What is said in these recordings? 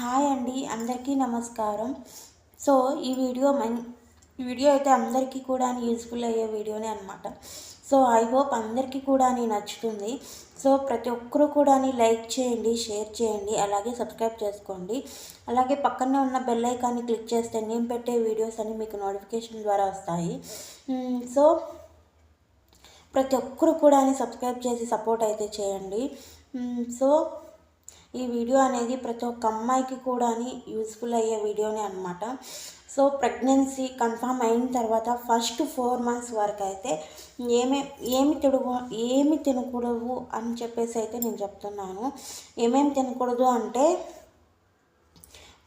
Hi అండి అందరికీ నమస్కారం. సో ఈ వీడియో మన్ ఈ వీడియో అయితే అందరికీ కూడా యూజ్ఫుల్ అయ్యే వీడియోనే అనమాట సో ఐ హోప్ అందరికీ కూడా నచ్చుతుంది. సో ప్రతి ఒక్కరూ కూడా లైక్ చేయండి షేర్ చేయండి అలాగే సబ్స్క్రైబ్ చేసుకోండి. అలాగే పక్కనే ఉన్న బెల్ ఐకాన్ని క్లిక్ చేస్తే నేను పెట్టే వీడియోస్ అన్ని మీకు నోటిఫికేషన్ ద్వారా వస్తాయి. సో ప్రతి ఒక్కరు కూడా సబ్స్క్రైబ్ చేసి సపోర్ట్ అయితే చేయండి. సో ఈ వీడియో అనేది ప్రతి ఒక్క అమ్మాయికి కూడా యూస్ఫుల్ అయ్యే వీడియోనే అనమాట సో ప్రెగ్నెన్సీ కన్ఫామ్ అయిన తర్వాత ఫస్ట్ ఫోర్ మంత్స్ వరకు అయితే ఏమే ఏమి తిడుగు ఏమి తినకూడదు అని చెప్పేసి అయితే నేను చెప్తున్నాను. ఏమేమి తినకూడదు అంటే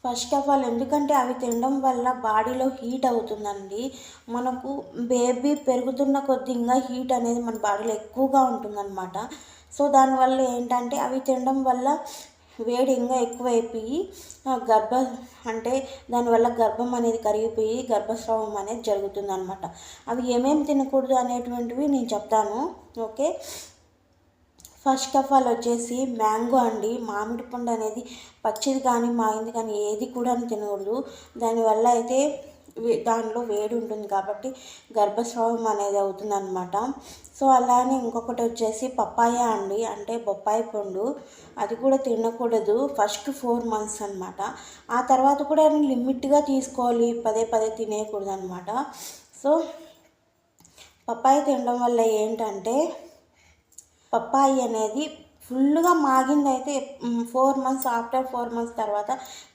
ఫస్ట్ ఆఫ్ ఆల్ ఎందుకంటే అవి తినడం వల్ల బాడీలో హీట్ అవుతుందండి. మనకు బేబీ పెరుగుతున్న కొద్ది ఇంకా హీట్ అనేది మన బాడీలో ఎక్కువగా ఉంటుందన్నమాట. సో దానివల్ల ఏంటంటే అవి తినడం వల్ల వేడి ఇంకా ఎక్కువైపోయి గర్భ అంటే దానివల్ల గర్భం అనేది కరిగిపోయి గర్భస్రావం అనేది జరుగుతుందన్నమాట. అవి ఏమేమి తినకూడదు అనేటువంటివి నేను చెప్తాను. ఓకే? ఫస్ట్ ఆఫ్ ఆల్ వచ్చేసి మ్యాంగో అండి. మామిడి పండు అనేది పచ్చిది కానీ మాగింది కానీ ఏది కూడా తినకూడదు. దానివల్ల అయితే దానిలో వేడి ఉంటుంది కాబట్టి గర్భస్రావం అనేది అవుతుందన్నమాట. సో అలానే ఇంకొకటి వచ్చేసి పప్పాయ అండి అంటే బొప్పాయి పండు. అది కూడా తినకూడదు ఫస్ట్ ఫోర్ మంత్స్ అనమాట ఆ తర్వాత కూడా లిమిట్గా తీసుకోవాలి పదే పదే తినేయకూడదు అనమాట సో పప్పాయ తినడం వల్ల ఏంటంటే పప్పాయి అనేది ఫుల్గా మాగింది అయితే four months after four months తర్వాత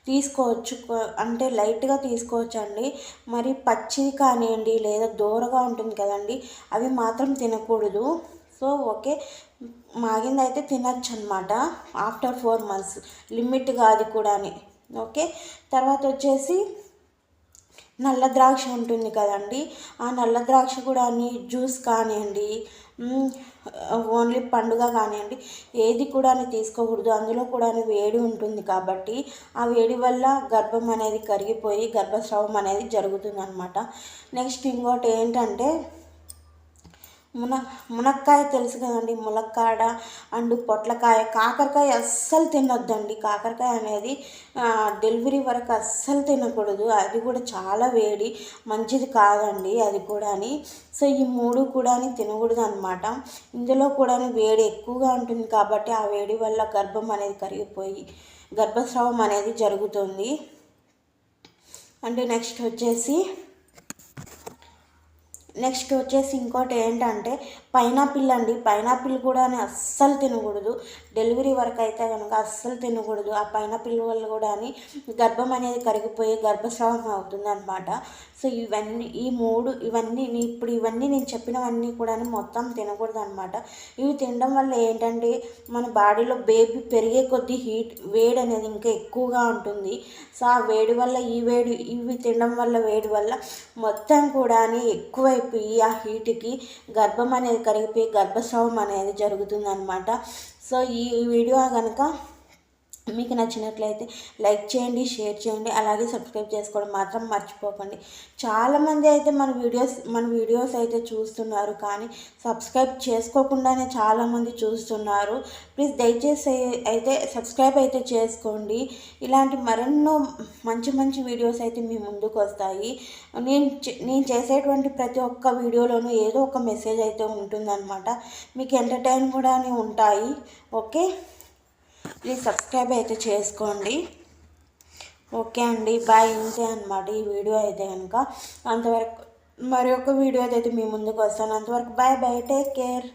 తీసుకోవచ్చు. అంటే లైట్గా తీసుకోవచ్చు అండి మరి పచ్చిది కానివ్వండి లేదా దూరగా ఉంటుంది కదండి అవి మాత్రం తినకూడదు. So okay. మాగింది అయితే తినచ్చు అనమాట ఆఫ్టర్ ఫోర్ మంత్స్. లిమిట్గా అది కూడా ఓకే. తర్వాత వచ్చేసి నల్ల ద్రాక్ష ఉంటుంది కదండి. ఆ నల్ల ద్రాక్ష కూడా అన్ని జ్యూస్ కానివ్వండి ఓన్లీ పండుగ కానివ్వండి ఏది కూడా తీసుకోకూడదు. అందులో కూడా వేడి ఉంటుంది కాబట్టి ఆ వేడి వల్ల గర్భం అనేది కరిగిపోయి గర్భస్రావం అనేది జరుగుతుంది అనమాట నెక్స్ట్ ఇంకోటి ఏంటంటే మున మునక్కాయ తెలుసు కదండి ములక్కాడ అండ్ పొట్లకాయ. కాకరకాయ అస్సలు తినొద్దండి. కాకరకాయ అనేది డెలివరీ వరకు అస్సలు తినకూడదు. అది కూడా చాలా వేడి. మంచిది కాదండి అది కూడా అని సో ఈ మూడు కూడా తినకూడదు అనమాట ఇందులో కూడా వేడి ఎక్కువగా ఉంటుంది కాబట్టి ఆ వేడి వల్ల గర్భం అనేది కరిగిపోయి గర్భస్రావం అనేది జరుగుతుంది. అండ్ నెక్స్ట్ వచ్చేసి నెక్స్ట్ వచ్చేసి ఇంకోటి ఏంటంటే పైనాపిల్ అండి. పైనాపిల్ కూడా అస్సలు తినకూడదు. డెలివరీ వరకు అయితే కనుక అస్సలు తినకూడదు. ఆ పైనాపిల్ వల్ల కూడా గర్భం అనేది కరిగిపోయి గర్భస్రావం అవుతుంది అనమాట సో ఇవన్నీ ఈ మూడు ఇవన్నీ ఇప్పుడు ఇవన్నీ నేను చెప్పినవన్నీ కూడా మొత్తం తినకూడదు అనమాట ఇవి తినడం వల్ల ఏంటంటే మన బాడీలో బేబీ పెరిగే కొద్దీ హీట్ వేడి అనేది ఇంకా ఎక్కువగా ఉంటుంది. సో ఆ వేడి వల్ల ఈ వేడి ఇవి తినడం వల్ల వేడి వల్ల మొత్తం కూడా ఎక్కువైపోయి ఆ హీట్కి గర్భం అనేది కరిగిపోయి గర్భస్రావం అనేది జరుగుతుంది అనమాట సో ఈ వీడియో కనుక మీకు నచ్చినట్లయితే లైక్ చేయండి షేర్ చేయండి అలాగే సబ్స్క్రైబ్ చేసుకోవడం మాత్రం మర్చిపోకండి. చాలామంది అయితే మన వీడియోస్ మన వీడియోస్ అయితే చూస్తున్నారు కానీ సబ్స్క్రైబ్ చేసుకోకుండానే చాలామంది చూస్తున్నారు. ప్లీజ్ దయచేసి అయితే సబ్స్క్రైబ్ అయితే చేసుకోండి. ఇలాంటి మరెన్నో మంచి మంచి వీడియోస్ అయితే మీ ముందుకు వస్తాయి. నేను చే- నేను చేసేటువంటి ప్రతి ఒక్క వీడియోలోనూ ఏదో ఒక మెసేజ్ అయితే ఉంటుందన్నమాట. మీకు ఎంటర్టైన్ కూడా ఉంటాయి. ఓకే? ప్లీజ్ సబ్స్క్రైబ్ అయితే చేసుకోండి. ఓకే అండి బాయ్. ఇంతే అనమాట ఈ వీడియో అయితే కనుక అంతవరకు మరి ఒక వీడియో అయితే మీ ముందుకు వస్తాను. అంతవరకు బాయ్ బాయ్. Take care.